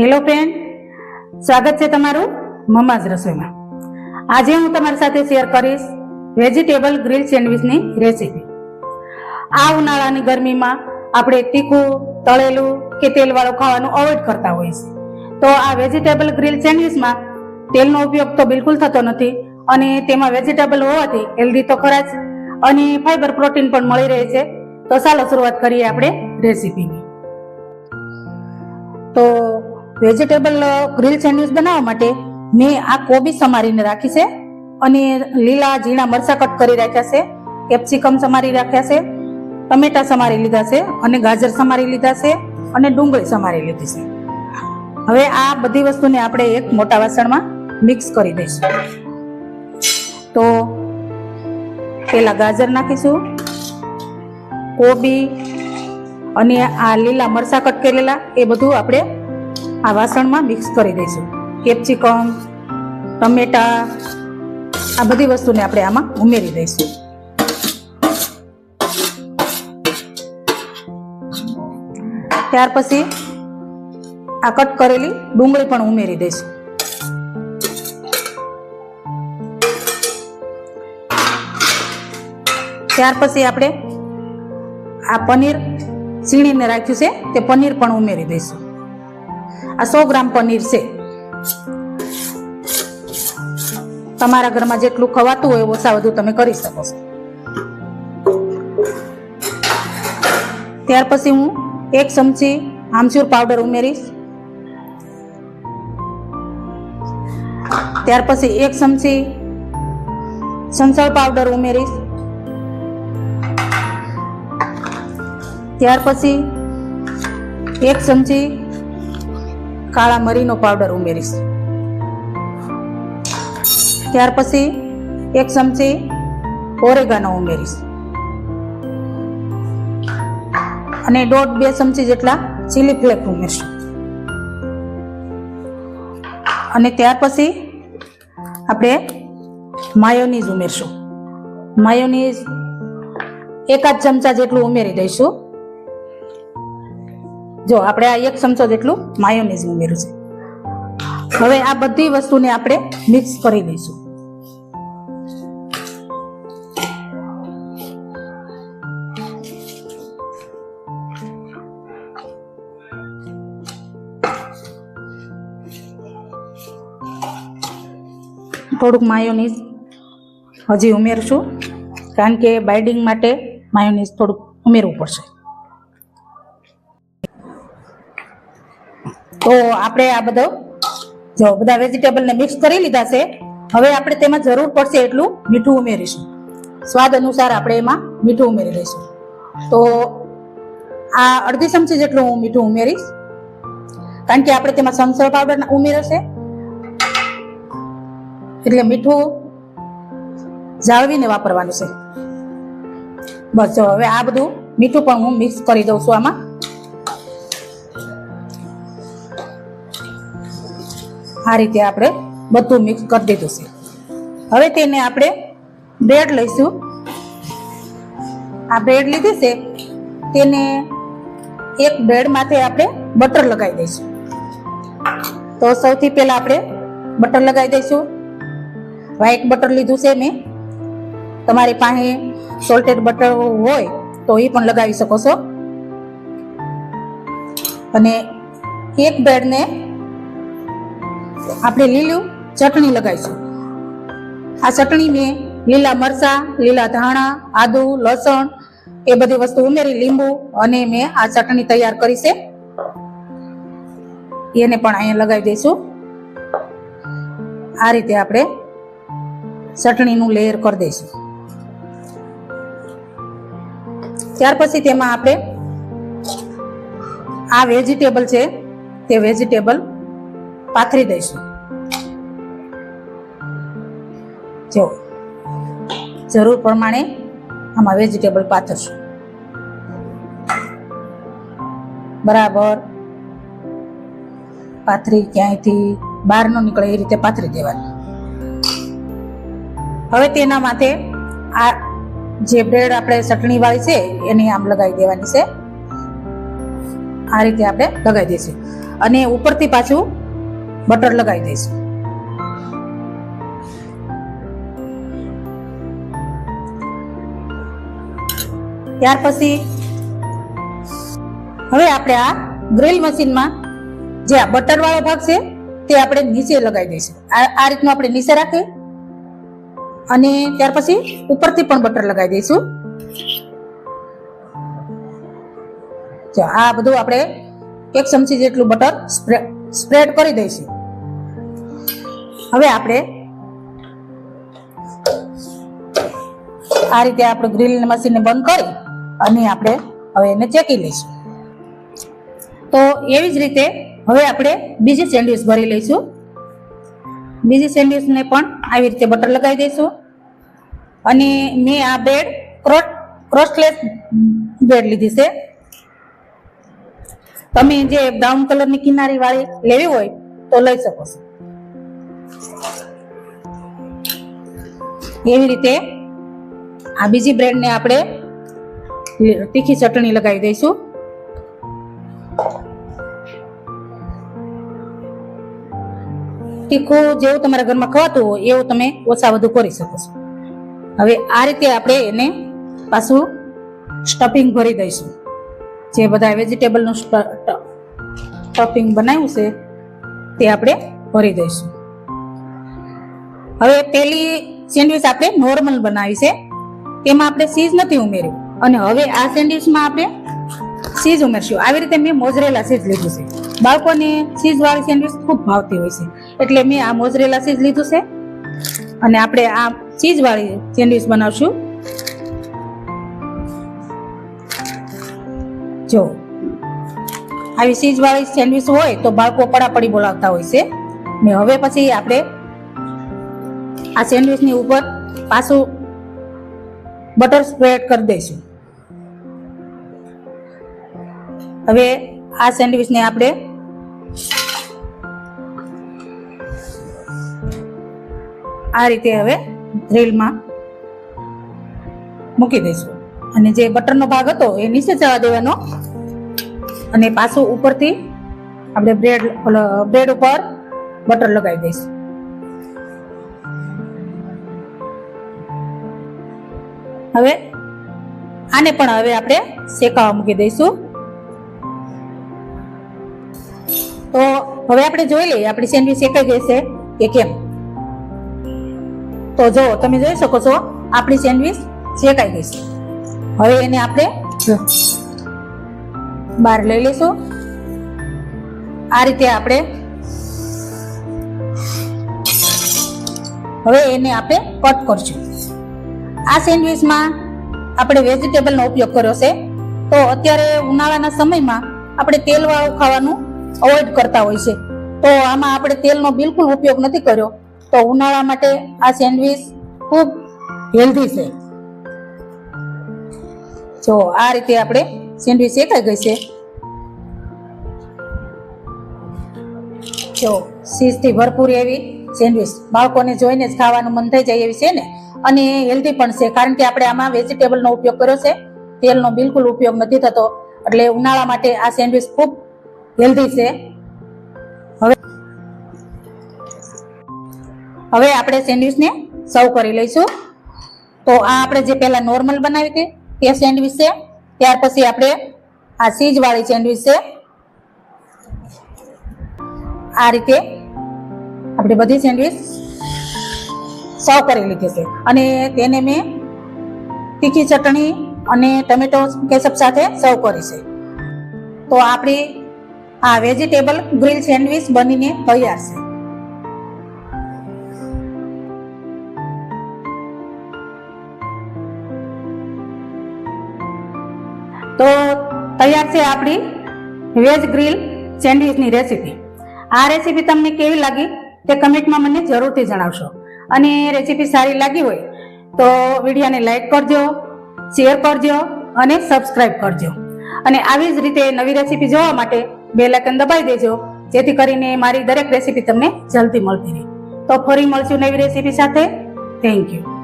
Hello friend સ્વાગત છે તમારું મમાજ રસોઈમાં. આજે હું તમારી સાથે શેર કરીશ વેજીટેબલ ગ્રીલ સેન્ડવિચની રેસીપી આ ઉનાળાની ગરમીમાં આપણે તીખું, તળેલું કે તેલવાળું ખાવાનું અવોઇડ કરતા હોઈએ છીએ. તો આ વેજીટેબલ ગ્રીલ સેન્ડવિચમાં તેલનો ઉપયોગ તો બિલકુલ થતો નથી અને તેમાં વેજીટેબલ હોવાથી હેલ્ધી તો ખરા જ અને ફાઈબર પ્રોટીન પણ મળી રહે છે. તો ચાલો શરૂઆત કરીએ આપણે રેસીપીની તો વેજીટેબલ ગ્રીલ સેન્ડવિચ બનાવવા માટે મેં આ કોબી સમારીને રાખી છે અને લીલા, ઝીણા મરચા કટ કરી રાખ્યા છે, કેપ્સિકમ સમારી રાખ્યા છે, ટમેટા સમારી લીધા છે અને ગાજર સમારી લીધા છે અને ડુંગળી સમારી લીધી છે. હવે આ બધી વસ્તુને આપણે એક મોટા વાસણમાં મિક્સ કરી દઈશું. તો પેલા ગાજર નાખીશું, કોબી અને આ લીલા મરચા કટ કરેલા, એ બધું આપણે આ વાસણમાં મિક્સ કરી દઈશું. કેપ્સિકમ, ટમેટા, આ બધી વસ્તુને આપણે આમાં ઉમેરી દઈશું. ત્યાર પછી આ કટ કરેલી ડુંગળી પણ ઉમેરી દઈશું. ત્યાર પછી આપણે આ પનીર સીણીને રાખ્યું છે તે પનીર પણ ઉમેરી દઈશું. આ સો ગ્રામ પનીર છે. તમારા ઘરમાં જેટલું ખવાતું હોય ઓછા વધુ તમે કરી શકો છો. ત્યાર પછી હું એક ચમચી આમચૂર પાવડર ઉમેરીશ. ત્યાર પછી એક ચમચી સંસળ પાવડર ઉમેરીશ. ત્યાર પછી એક ચમચી કાળા મરીનો પાવડર ઉમેરીશ. ત્યાર પછી એક ચમચી ઓરેગાનો ઉમેરીશ. અને દોઢ બે ચમચી જેટલા ચીલી ફ્લેક ઉમેરશું. અને ત્યાર પછી આપણે માયોનીઝ ઉમેરશું. માયોનીઝ એકાદ ચમચા જેટલું ઉમેરી દઈશું. જો, આપણે આ એક ચમચો જેટલું માયોનીઝ ઉમેર્યું છે. હવે આ બધી વસ્તુને આપણે મિક્સ કરી દઈશું થોડુંક માયોનીઝ હજી ઉમેરશું, કારણ કે બાઇડિંગ માટે માયોનીઝ થોડુંક ઉમેરવું પડશે તો આપણે આ બધો જો બધા વેજીટેબલને મિક્સ કરી લીધા છે. હવે આપણે તેમાં જરૂર પડશે એટલું મીઠું ઉમેરીશું. સ્વાદ અનુસાર આપણે એમાં મીઠું ઉમેરી દઈશું તો આ અડધી ચમચી જેટલું હું મીઠું ઉમેરીશ. કારણ કે આપણે તેમાં સનસળ પાવડર ઉમેરશે. એટલે મીઠું જાળવીને વાપરવાનું છે. બસ હવે આ બધું મીઠું પણ હું મિક્સ કરી દઉં છું આમાં. આ રીતે આપણે બધું મિક્સ કરી દીધું છે. હવે તેને આપણે બ્રેડ લઈશું. આ બ્રેડ લીધી છે, તેને એક બ્રેડ માથે આપણે બટર લગાવી દઈશું. તો સૌથી પહેલા આપણે બટર લગાવી દઈશું. વ્હાઈટ બટર લીધું છે મેં. તમારી પાસે સોલ્ટેડ બટર હોય તો એ પણ લગાવી શકો છો. અને એક બ્રેડને આપણે લીલું ચટણી લગાવીશું. આ ચટણી મેં લીલા મરચા, લીલા ધાણા, આદુ, લસણ એ બધી વસ્તુ ઉમેરી, લીંબુ અને મેં આ ચટણી તૈયાર કરી છે. એને પણ અહીંયા લગાવી દઈશું. આ રીતે આપણે ચટણીનું લેયર કરી દઈશું. ત્યાર પછી તેમાં આપણે આ વેજીટેબલ છે તે વેજીટેબલ પાથરી દઈશું. જો, જરૂર પ્રમાણે આમાં વેજીટેબલ પાથરશું. બરાબર. પાથરી ક્યાંયથી બહાર ન નીકળે એ રીતે પાથરી દેવાની. હવે તેના માથે આ જે બ્રેડ આપણે ચટણી વાળી છે, એની આમ લગાવી દેવાની છે. આ રીતે આપણે લગાવી દઈશું. અને ઉપરથી પાછું બટર લગાવી દઈશું. ત્યાર પછી હવે આપણે આ ગ્રીલ મશીનમાં જે આ બટર વાળો ભાગ છે, તે આપણે નીચે લગાવી દઈશું. આ આ રીતનું આપણે નીચે રાખી અને ત્યાર પછી ઉપરથી પણ બટર લગાવી દઈશું. જો, આ બધું આપણે એક ચમચી જેટલું બટર સ્પ્રેડ કરી દઈશું. હવે આપણે આ રીતે આપણે ગ્રીલ મશીનને બંધ કરી અને આપણે હવે એને ચેકી લઈશું. તો એવી જ રીતે હવે આપણે બીજી સેન્ડવિચ ભરી લઈશું. બીજી સેન્ડવિચને પણ આવી રીતે બટર લગાવી દઈશું. અને મેં આ બ્રેડ ક્રોટ ક્રોસ્ટલેસ બ્રેડ લીધી છે. તમે જે બ્રાઉન કલરની કિનારી વાળી લેવી હોય તો લઈ શકો છો. એવી રીતે આ બીજી બ્રેડને આપણે તીખી ચટણી લગાવી દઈશું. તીખું જેવું તમારા ઘરમાં ખવાતું હોય, એવું તમે ઓછા વધુ કરી શકો છો. હવે આ રીતે આપણે એને પાછું સ્ટફિંગ ભરી દઈશું. જે બધા વેજીટેબલનું સ્ટફિંગ બનાવ્યું છે, તે આપણે ભરી દઈશું. હવે પેલી સેન્ડવિચ આપણે નોર્મલ બનાવી છે. તેમાં આપણે ચીઝ નથી ઉમેર્યું. અને હવે આ સેન્ડવિચમાં આપણે ચીઝ ઉમેરશું. આવી રીતે મેં મોજરેલા ચીઝ લીધું છે. બાળકોને ચીઝવાળી સેન્ડવિચ ખૂબ ભાવતી હોય છે. એટલે મેં આ મોજરેલા ચીઝ લીધું છે. અને આપણે આ ચીઝવાળી સેન્ડવિચ બનાવશું. જો, આવી ચીઝવાળી સેન્ડવિચ હોય તો બાળકો પડાપડી બોલાવતા હોય છે. ને હવે પછી આપણે આ સેન્ડવિચની ઉપર પાછું બટર સ્પ્રેડ કરી દઈશું. હવે આ સેન્ડવિચને આપણે આ રીતે હવે ગ્રીલમાં મૂકી દઈશું. અને જે બટરનો ભાગ હતો એ નીચે જવા દેવાનો. અને પાછું ઉપરથી આપણે બ્રેડ બ્રેડ ઉપર બટર લગાવી દઈશું. હવે આને પણ હવે આપણે શેકાવા મૂકી દઈશું. તો હવે આપણે જોઈ લઈએ આપણી સેન્ડવિચ શેકાઈ ગઈ છે કે કેમ? તો જો તમે જોઈ શકો છો આપણી સેન્ડવિચ શેકાઈ ગઈ છે. હવે એને આપણે બહાર લઈ લઈશું. આ રીતે આપણે હવે એને આપણે કટ કરશું. આ સેન્ડવિચમાં આપણે વેજીટેબલનો ઉપયોગ કર્યો છે. તો અત્યારે ઉનાળાના સમયમાં આપણે તેલવાળું ખાવાનું અવોઇડ કરતા હોય છે. તો આમાં આપણે તેલનો બિલકુલ ઉપયોગ નથી કર્યો. તો ઉનાળા માટે આ સેન્ડવિચ ખૂબ હેલ્ધી છે. જો આ રીતે આપણે સેન્ડવિચ શેકાઈ ગઈ છે. જો ચીઝથી ભરપૂર એવી સેન્ડવિચ બાળકોને જોઈને જ ખાવાનું મન થઈ જાય એવી છે ને? અને હેલ્ધી પણ છે, કારણ કે આપણે આમાં વેજીટેબલનો ઉપયોગ કર્યો છે. તેલનો બિલકુલ ઉપયોગ નથી થતો. એટલે ઉનાળા માટે આ સેન્ડવિચ ખૂબ હેલ્ધી છે. હવે હવે આપણે સેન્ડવિચને સર્વ કરી લઈશું. તો આ આપણે જે પહેલાં નોર્મલ બનાવી હતી તે સેન્ડવિચ છે. ત્યાર પછી આપણે આ સીઝવાળી સેન્ડવિચ છે. આ રીતે આપણે બધી સેન્ડવિચ સર્વ કરી લીધી છે. અને તેને મેં તીખી ચટણી અને ટમેટો કેચઅપ સાથે સર્વ કરી છે. તો આપણી આ વેજીટેબલ ગ્રીલ સેન્ડવિચ બનીને તૈયાર છે. તો તૈયાર છે આપણી વેજ ગ્રીલ સેન્ડવિચની રેસીપી. આ રેસીપી તમને કેવી લાગી તે કમેન્ટમાં મને જરૂરથી જણાવશો. અને રેસીપી સારી લાગી હોય તો વિડીયોને લાઈક કરજો, શેર કરજો અને સબસ્ક્રાઈબ કરજો. અને આવી જ રીતે નવી રેસીપી જોવા માટે બે લાઇકન દબાઈ દેજો. જેથી કરીને મારી દરેક રેસીપી તમને જલ્દી મળતી રહે. તો ફરી મળશું નવી રેસીપી સાથે. Thank you